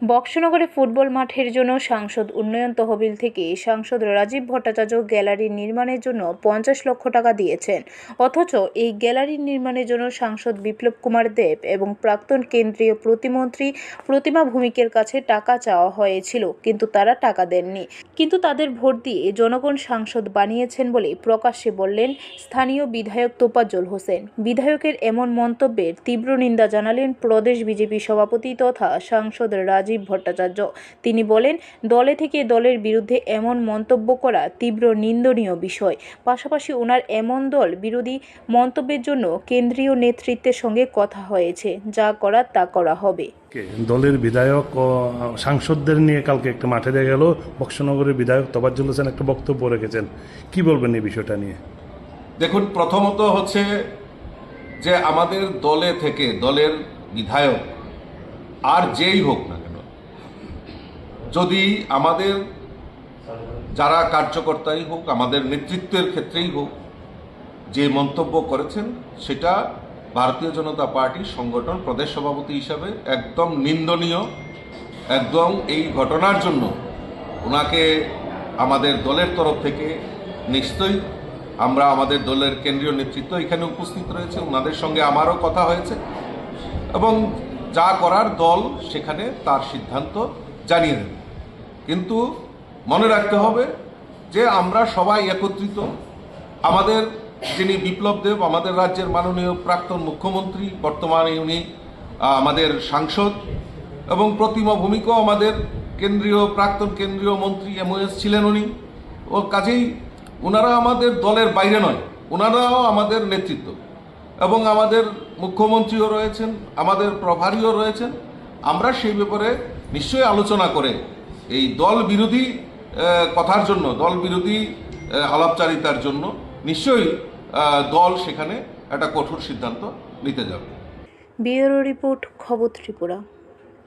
বক্সনগরে football মাঠের জন্য সাংসদ উন্নয়ন তহবিল থেকে সাংসদ রাজীব ভট্টাচার্য গ্যালারি নির্মাণের জন্য পঞ্চাশ লক্ষ টাকা দিয়েছেন। অথচ এই গ্যালারি নির্মাণের জন্য সাংসদ বিপ্লব কুমার দেব এবং প্রাক্তন কেন্দ্রীয় প্রতিমন্ত্রী প্রতিমা ভূমিকের কাছে টাকা চাওয়া হয়েছিল, কিন্তু তারা টাকা দেননি। কিন্তু তাদের ভোট দিয়ে জনগণ সাংসদ বানিয়েছেন বলে প্রকাশ্যে বললেন স্থানীয় বিধায়ক তোপাজ্জল হোসেন। বিধায়কের এমন মন্তব্যের তীব্র নিন্দা জানালেন প্রদেশ বিজেপি সভাপতি তথা সাংসদ রাজীব ভট্টাচার্য। তিনি বলেন দলে থেকে দলের বিরুদ্ধে এমন মন্তব্য করা তীব্র নিন্দনীয় বিষয়। পাশাপাশি ওনার এমন দল বিরোধী মন্তব্যের জন্য কেন্দ্রীয় নেতৃত্বের সঙ্গে কথা হয়েছে। যা করার তা করা হবে। দলের বিধায়ক ও সাংসদদের নিয়ে কালকে একটা মাঠে দেখা গেল। বক্সনগরের বিধায়ক তবাজ্জুল হোসেন একটা বক্তব্য রেখেছেন। কি বলবেন এই বিষয়টা নিয়ে? দেখুন প্রথমত হচ্ছে যে আমাদের দলে থেকে দলের বিধায়ক আর যেই হোক না যদি আমাদের যারা কার্যকর্তাই হোক, আমাদের নেতৃত্বের ক্ষেত্রেই হোক, যে মন্তব্য করেছেন, সেটা ভারতীয় জনতা পার্টির সংগঠন প্রদেশ সভাপতি হিসাবে একদম নিন্দনীয়, একদম এই ঘটনার জন্য ওনাকে আমাদের দলের তরফ থেকে নিশ্চয়ই আমরা আমাদের দলের কেন্দ্রীয় নেতৃত্ব এখানে উপস্থিত রয়েছে, ওনাদের সঙ্গে আমারও কথা হয়েছে এবং যা করার দল সেখানে তার সিদ্ধান্ত জানিয়ে দেবে। কিন্তু মনে রাখতে হবে যে আমরা সবাই একত্রিত। আমাদের যিনি বিপ্লব দেব, আমাদের রাজ্যের মাননীয় প্রাক্তন মুখ্যমন্ত্রী, বর্তমানে উনি আমাদের সাংসদ এবং প্রতিমা ভূমিকাও আমাদের কেন্দ্রীয়, প্রাক্তন কেন্দ্রীয় মন্ত্রী এমওএস ছিলেন উনি। ও কাজেই ওনারা আমাদের দলের বাইরে নয় ওনারাও আমাদের নেতৃত্ব। এবং আমাদের মুখ্যমন্ত্রীও রয়েছেন, আমাদের প্রভারীও রয়েছেন। আমরা সেই ব্যাপারে নিশ্চয়ই আলোচনা করে এই দল বিরোধী কথার জন্য, দল বিরোধী আলাপচারিতার জন্য নিশ্চয়ই দল সেখানে একটা কঠোর সিদ্ধান্ত নিতে যাবে। বিয়ের রিপোর্ট, খবর ত্রিপুরা।